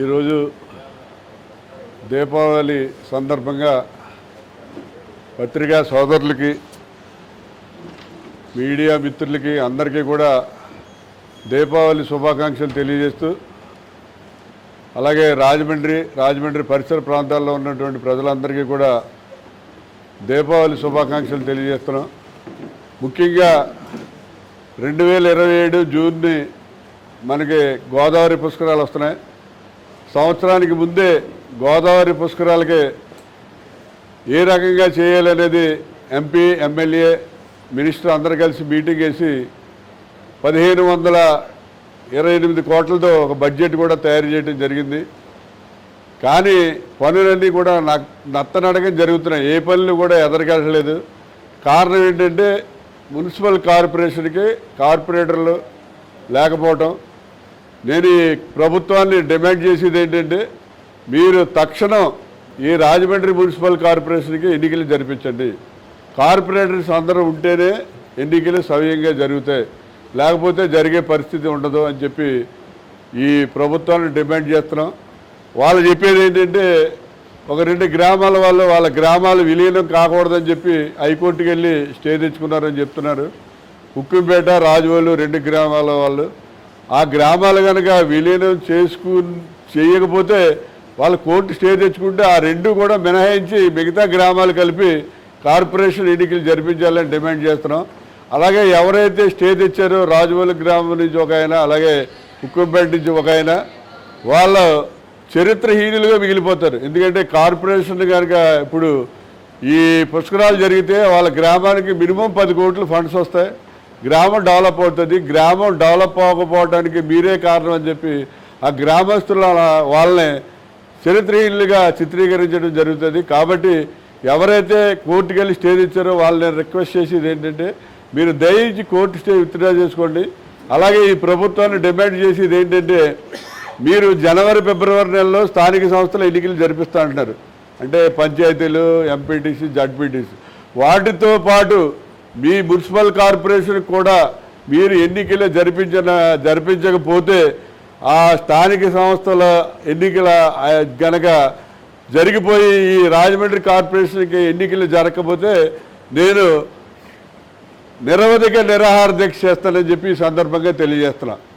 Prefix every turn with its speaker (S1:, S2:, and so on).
S1: ఈరోజు దీపావళి సందర్భంగా పత్రికా సోదరులకి మీడియా మిత్రులకి అందరికీ కూడా దీపావళి శుభాకాంక్షలు తెలియజేస్తూ అలాగే రాజమండ్రి రాజమండ్రి పరిసర ప్రాంతాల్లో ఉన్నటువంటి ప్రజలందరికీ కూడా దీపావళి శుభాకాంక్షలు తెలియజేస్తున్నాం. ముఖ్యంగా రెండు వేల ఇరవై ఏడు జూన్ని మనకి గోదావరి పుష్కరాలు వస్తున్నాయి. సంవత్సరానికి ముందే గోదావరి పుష్కరాలకి ఏ రకంగా చేయాలనేది ఎంపీ ఎమ్మెల్యే మినిస్టర్ అందరు కలిసి మీటింగ్ వేసి పదిహేను వందల ఇరవై ఎనిమిది కోట్లతో ఒక బడ్జెట్ కూడా తయారు చేయడం జరిగింది. కానీ పనులన్నీ కూడా నక్- నత్తనడకం జరుగుతున్నాయి. ఏ పనులు కూడా ఎదరగలలేదు కారణం ఏంటంటే మున్సిపల్ కార్పొరేషన్కి కార్పొరేటర్లు లేకపోవటం నేను ఈ ప్రభుత్వాన్ని డిమాండ్ చేసేది ఏంటంటే మీరు తక్షణం ఈ రాజమండ్రి మున్సిపల్ కార్పొరేషన్కి ఎన్నికలు జరిపించండి. కార్పొరేటర్స్ అందరూ ఉంటేనే ఎన్నికలు సవ్యంగా జరుగుతాయి. లేకపోతే జరిగే పరిస్థితి ఉండదు అని చెప్పి ఈ ప్రభుత్వాన్ని డిమాండ్ చేస్తున్నాం. వాళ్ళు చెప్పేది ఏంటంటే ఒక రెండు గ్రామాల వాళ్ళు వాళ్ళ గ్రామాలు విలీనం కాకూడదని చెప్పి హైకోర్టుకి వెళ్ళి స్టే తెచ్చుకున్నారని చెప్తున్నారు. ఉక్కుంపేట రాజువోలు రెండు గ్రామాల వాళ్ళు. ఆ గ్రామాలు కనుక విలీనం చేసుకు చేయకపోతే వాళ్ళు కోర్టు స్టే తెచ్చుకుంటే ఆ రెండు కూడా మినహాయించి మిగతా గ్రామాలు కలిపి కార్పొరేషన్ ఎన్నికలు జరిపించాలని డిమాండ్ చేస్తున్నాం. అలాగే ఎవరైతే స్టే తెచ్చారో రాజువోలు గ్రామం నుంచి ఒక ఆయన అలాగే కుక్కంపేట నుంచి ఒక ఆయన వాళ్ళ చరిత్రహీనులుగా మిగిలిపోతారు. ఎందుకంటే కార్పొరేషన్ కనుక ఇప్పుడు ఈ పుష్కరాలు జరిగితే వాళ్ళ గ్రామానికి మినిమం పది కోట్లు ఫండ్స్ వస్తాయి. గ్రామం డెవలప్ అవుతుంది గ్రామం డెవలప్ అవ్వకపోవడానికి మీరే కారణం అని చెప్పి ఆ గ్రామస్తుల వాళ్ళని చరిత్రహీనులుగా చిత్రీకరించడం జరుగుతుంది. కాబట్టి ఎవరైతే కోర్టుకు వెళ్ళి స్టే ఇచ్చారో వాళ్ళని రిక్వెస్ట్ చేసేది ఏంటంటే మీరు దయించి కోర్టు స్టే విత్డ్రా చేసుకోండి. అలాగే ఈ ప్రభుత్వాన్ని డిమాండ్ చేసేది ఏంటంటే మీరు జనవరి ఫిబ్రవరి నెలలో స్థానిక సంస్థల ఎన్నికలు జరిపిస్తా అంటున్నారు. అంటే పంచాయతీలు ఎంపీటీసీ జడ్పీటీసీ. వాటితో పాటు మీ మున్సిపల్ కార్పొరేషన్ కూడా మీరు ఎన్నికలు జరిపించిన జరిపించకపోతే ఆ స్థానిక సంస్థల ఎన్నికల గనక జరిగిపోయి ఈ రాజమండ్రి కార్పొరేషన్కి ఎన్నికలు జరగకపోతే నేను నిరవధిక నిరాహార దీక్ష చేస్తానని చెప్పి ఈ సందర్భంగా తెలియజేస్తున్నా.